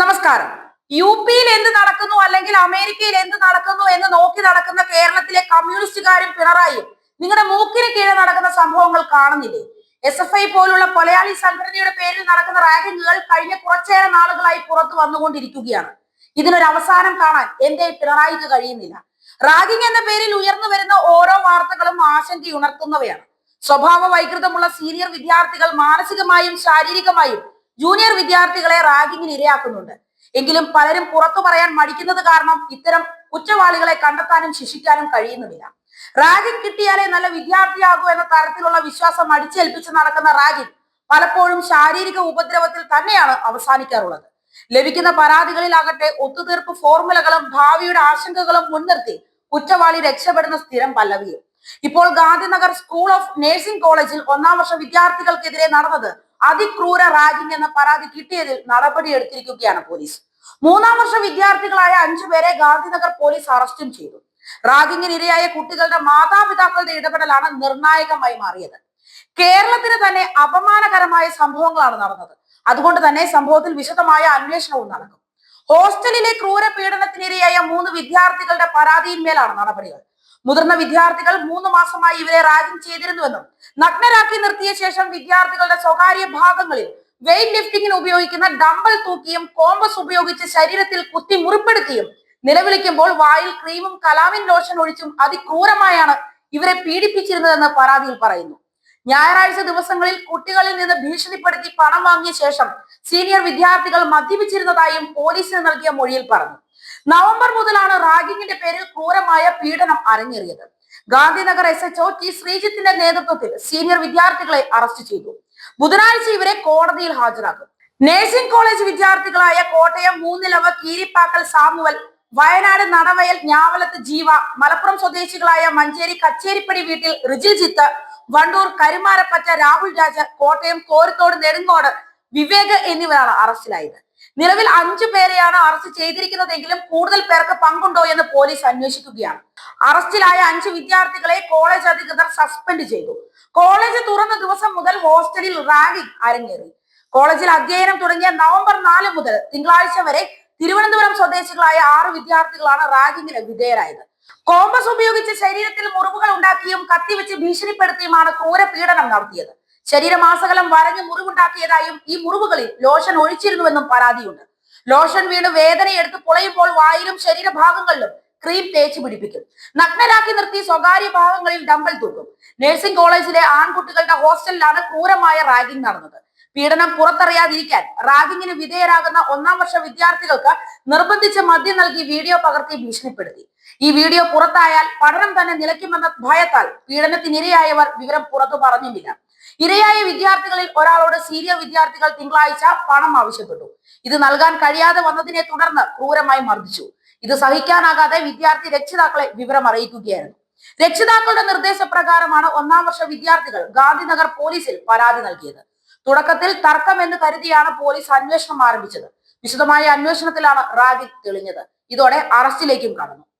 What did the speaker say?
നമസ്കാരം. യു പിയിൽ എന്ത് നടക്കുന്നു അല്ലെങ്കിൽ അമേരിക്കയിൽ എന്ത് നടക്കുന്നു എന്ന് നോക്കി നടക്കുന്ന കേരളത്തിലെ കമ്മ്യൂണിസ്റ്റുകാരും പിണറായിയും നിങ്ങളുടെ മൂക്കിന് കീഴെ നടക്കുന്ന സംഭവങ്ങൾ കാണുന്നില്ലേ? എസ് എഫ് ഐ പോലുള്ള കൊലയാളി സംഘടനയുടെ പേരിൽ നടക്കുന്ന റാഗിങ്ങുകൾ കഴിഞ്ഞ കുറച്ചേറെ നാളുകളായി പുറത്തു വന്നുകൊണ്ടിരിക്കുകയാണ്. ഇതിനൊരു അവസാനം കാണാൻ എന്റെ പിണറായിക്ക് കഴിയുന്നില്ല. റാഗിങ് എന്ന പേരിൽ ഉയർന്നു വരുന്ന ഓരോ വാർത്തകളും ആശങ്കയുണർത്തുന്നവയാണ്. സ്വഭാവ വൈകൃതമുള്ള സീനിയർ വിദ്യാർത്ഥികൾ മാനസികമായും ശാരീരികമായും ജൂനിയർ വിദ്യാർത്ഥികളെ റാഗിങ്ങിന് ഇരയാക്കുന്നുണ്ട്. എങ്കിലും പലരും പുറത്തു പറയാൻ മടിക്കുന്നത് കാരണം ഇത്തരം കുറ്റവാളികളെ കണ്ടെത്താനും ശിക്ഷിക്കാനും കഴിയുന്നില്ല. റാഗിംഗ് കിട്ടിയാലേ നല്ല വിദ്യാർത്ഥിയാകൂ എന്ന തരത്തിലുള്ള വിശ്വാസം അടിച്ചേൽപ്പിച്ച് നടക്കുന്ന റാഗിംഗ് പലപ്പോഴും ശാരീരിക ഉപദ്രവത്തിൽ തന്നെയാണ് അവസാനിക്കാറുള്ളത്. ലഭിക്കുന്ന പരാതികളിലാകട്ടെ ഒത്തുതീർപ്പ് ഫോർമുലകളും ഭാവിയുടെ ആശങ്കകളും മുൻനിർത്തി കുറ്റവാളി രക്ഷപ്പെടുന്ന സ്ഥിരം പല്ലവിയും. ഇപ്പോൾ ഗാന്ധിനഗർ സ്കൂൾ ഓഫ് നഴ്സിംഗ് കോളേജിൽ ഒന്നാം വർഷ വിദ്യാർത്ഥികൾക്കെതിരെ നടന്നത് അതിക്രൂര റാഗിംഗ് എന്ന പരാതി കിട്ടിയതിൽ നടപടി നടപടിയെടുത്തിരിക്കുകയാണ് പോലീസ്. മൂന്നാം വർഷ വിദ്യാർത്ഥികളായ അഞ്ചുപേരെ ഗാന്ധിനഗർ പോലീസ് അറസ്റ്റും ചെയ്തു. റാഗിംഗിന് ഇരയായ കുട്ടികളുടെ മാതാപിതാക്കളുടെ ഇടപെടലാണ് നിർണായകമായി മാറിയത്. കേരളത്തിന് തന്നെ അപമാനകരമായ സംഭവങ്ങളാണ് നടന്നത്. അതുകൊണ്ട് തന്നെ സംഭവത്തിൽ വിശദമായ അന്വേഷണവും നടക്കും. ഹോസ്റ്റലിലെ ക്രൂര പീഡനത്തിനിരയായ മൂന്ന് വിദ്യാർത്ഥികളുടെ പരാതിയിന്മേലാണ് നടപടികൾ. മുതിർന്ന വിദ്യാർത്ഥികൾ മൂന്ന് മാസമായി ഇവരെ റാഗിംഗ് ചെയ്തിരുന്നുവെന്നും നഗ്നരാക്കി നിർത്തിയ ശേഷം വിദ്യാർത്ഥികളുടെ സ്വകാര്യ ഭാഗങ്ങളിൽ വെയിറ്റ് ലിഫ്റ്റിംഗിന് ഉപയോഗിക്കുന്ന ഡമ്പൽ തൂക്കിയും കോമ്പസ് ഉപയോഗിച്ച് ശരീരത്തിൽ കുത്തി മുറിപ്പെടുത്തിയും നിലവിളിക്കുമ്പോൾ വായിൽ ക്രീമും കലാമിൻ ലോഷൻ ഒഴിച്ചും അതിക്രൂരമായാണ് ഇവരെ പീഡിപ്പിച്ചിരുന്നതെന്ന് പരാതിയിൽ പറയുന്നു. ഞായറാഴ്ച ദിവസങ്ങളിൽ കുട്ടികളിൽ നിന്ന് ഭീഷണിപ്പെടുത്തി പണം വാങ്ങിയ ശേഷം സീനിയർ വിദ്യാർത്ഥികൾ മദ്യപിച്ചിരുന്നതായും പോലീസിന് നൽകിയ മൊഴിയിൽ പറഞ്ഞു. നവംബർ മുതലാണ് റാഗിങ്ങിന്റെ പേരിൽ ക്രൂരമായ പീഡനം അരങ്ങേറിയത്. Gandhinagar S H O T ശ്രീജിത്തിന്റെ നേതൃത്വത്തിൽ സീനിയർ വിദ്യാർത്ഥികളെ അറസ്റ്റ് ചെയ്തു. ബുധനാഴ്ച ഇവരെ കോടതിയിൽ ഹാജരാക്കും. നേഴ്സിംഗ് കോളേജ് വിദ്യാർത്ഥികളായ കോട്ടയം മൂന്നിലവ കീരിപ്പാക്കൽ സാമുവൽ വയനാട് നടവയൽ ഞാവലത്ത് ജീവ മലപ്പുറം സ്വദേശികളായ മഞ്ചേരി കച്ചേരിപ്പടി വീട്ടിൽ റിജിൽ ജിത്ത് വണ്ടൂർ കരുമാരപ്പറ്റ രാഹുൽ രാജ കോട്ടയം കോരത്തോട് നെടുങ്ങോട് വിവേക് എന്നിവരാണ് അറസ്റ്റിലായത്. നിലവിൽ അഞ്ചു പേരെയാണ് അറസ്റ്റ് ചെയ്തിരിക്കുന്നതെങ്കിലും കൂടുതൽ പേർക്ക് പങ്കുണ്ടോ എന്ന് പോലീസ് അന്വേഷിക്കുകയാണ്. അറസ്റ്റിലായ അഞ്ച് വിദ്യാർത്ഥികളെ കോളേജ് അധികൃതർ സസ്പെൻഡ് ചെയ്തു. കോളേജ് തുറന്ന ദിവസം മുതൽ ഹോസ്റ്റലിൽ റാഗിംഗ് അരങ്ങേറി. കോളേജിൽ അധ്യയനം തുടങ്ങിയ നവംബർ നാല് മുതൽ തിങ്കളാഴ്ച വരെ തിരുവനന്തപുരം സ്വദേശികളായ ആറ് വിദ്യാർത്ഥികളാണ് റാഗിങ്ങിന് വിധേയരായത്. കോമ്പസ് ഉപയോഗിച്ച് ശരീരത്തിൽ മുറിവുകൾ ഉണ്ടാക്കിയും കത്തിവെച്ച് ഭീഷണിപ്പെടുത്തിയുമാണ് ക്രൂര പീഡനം നടത്തിയത്. ശരീരമാസകലം വരഞ്ഞ് മുറിവുണ്ടാക്കിയതായും ഈ മുറിവുകളിൽ ലോഷൻ ഒഴിച്ചിരുന്നുവെന്നും പരാതിയുണ്ട്. ലോഷൻ വീണ് വേദനയെടുത്ത് പൊളയുമ്പോൾ വായിലും ശരീരഭാഗങ്ങളിലും ക്രീം തേച്ച് പിടിപ്പിക്കും. നഗ്നരാക്കി നിർത്തി സ്വകാര്യ ഭാഗങ്ങളിൽ ഡമ്പൽ തൂക്കും. നഴ്സിംഗ് കോളേജിലെ ആൺകുട്ടികളുടെ ഹോസ്റ്റലിലാണ് ക്രൂരമായ റാഗിംഗ് നടന്നത്. പീഡനം പുറത്തറിയാതിരിക്കാൻ. റാഗിങ്ങിന് വിധേയരാകുന്ന ഒന്നാം വർഷ വിദ്യാർത്ഥികൾക്ക് നിർബന്ധിച്ച് മദ്യം നൽകി വീഡിയോ പകർത്തി ഭീഷണിപ്പെടുത്തി. ഈ വീഡിയോ പുറത്തായാൽ പഠനം തന്നെ നിലയ്ക്കുമെന്ന ഭയത്താൽ പീഡനത്തിനിരയായവർ വിവരം പുറത്തു പറഞ്ഞുമില്ല. ഇരയായ വിദ്യാർത്ഥികളിൽ ഒരാളോട് സീനിയർ വിദ്യാർത്ഥികൾ തിങ്കളാഴ്ച പണം ആവശ്യപ്പെട്ടു. ഇത് നൽകാൻ കഴിയാതെ വന്നതിനെ തുടർന്ന് ക്രൂരമായി മർദ്ദിച്ചു. ഇത് സഹിക്കാനാകാതെ വിദ്യാർത്ഥി രക്ഷിതാക്കളെ വിവരം അറിയിക്കുകയായിരുന്നു. രക്ഷിതാക്കളുടെ നിർദ്ദേശപ്രകാരമാണ് ഒന്നാം വർഷ വിദ്യാർത്ഥികൾ ഗാന്ധിനഗർ പോലീസിൽ പരാതി നൽകിയത്. തുടക്കത്തിൽ തർക്കം എന്ന് കരുതിയാണ് പോലീസ് അന്വേഷണം ആരംഭിച്ചത്. വിശദമായ അന്വേഷണത്തിലാണ് റാഗിംഗ് തെളിഞ്ഞത്. ഇതോടെ അറസ്റ്റിലേക്കും കടന്നു.